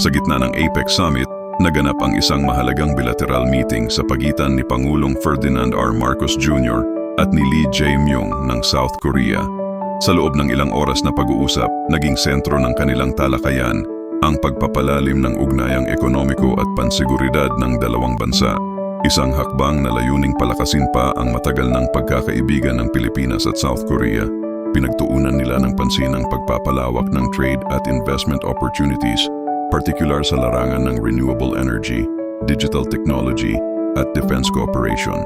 Sa gitna ng APEC Summit, naganap ang isang mahalagang bilateral meeting sa pagitan ni Pangulong Ferdinand R. Marcos Jr. at ni Lee Jae-myung ng South Korea. Sa loob ng ilang oras na pag-uusap, naging sentro ng kanilang talakayan ang pagpapalalim ng ugnayang ekonomiko at pansiguridad ng dalawang bansa. Isang hakbang na layuning palakasin pa ang matagal ng pagkakaibigan ng Pilipinas at South Korea. Pinagtuunan nila ng pansin ang pagpapalawak ng trade at investment opportunities, particular sa larangan ng renewable energy, digital technology, at defense cooperation.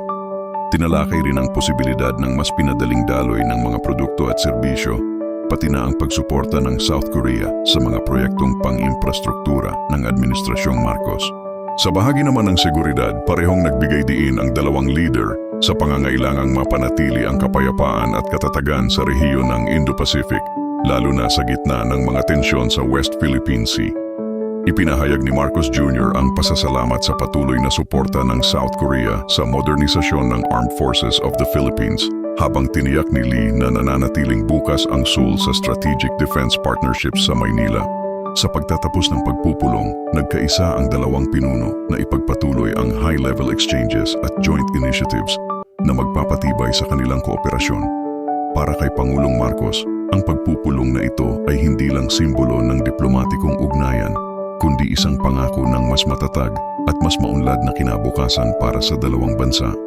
Tinalakay rin ang posibilidad ng mas pinadaling daloy ng mga produkto at serbisyo, pati na ang pagsuporta ng South Korea sa mga proyektong pang-infrastruktura ng Administrasyong Marcos. Sa bahagi naman ng seguridad, parehong nagbigay diin ang dalawang leader sa pangangailangang mapanatili ang kapayapaan at katatagan sa rehiyon ng Indo-Pacific, lalo na sa gitna ng mga tensyon sa West Philippine Sea. Ipinahayag ni Marcos Jr. ang pasasalamat sa patuloy na suporta ng South Korea sa modernisasyon ng Armed Forces of the Philippines habang tiniyak ni Lee na nananatiling bukas ang Seoul sa Strategic Defense Partnership sa Maynila. Sa pagtatapos ng pagpupulong, nagkaisa ang dalawang pinuno na ipagpatuloy ang high-level exchanges at joint initiatives na magpapatibay sa kanilang kooperasyon. Para kay Pangulong Marcos, ang pagpupulong na ito ay hindi lang simbolo ng diplomatikong ugnayan, isang pangako ng mas matatag at mas maunlad na kinabukasan para sa dalawang bansa.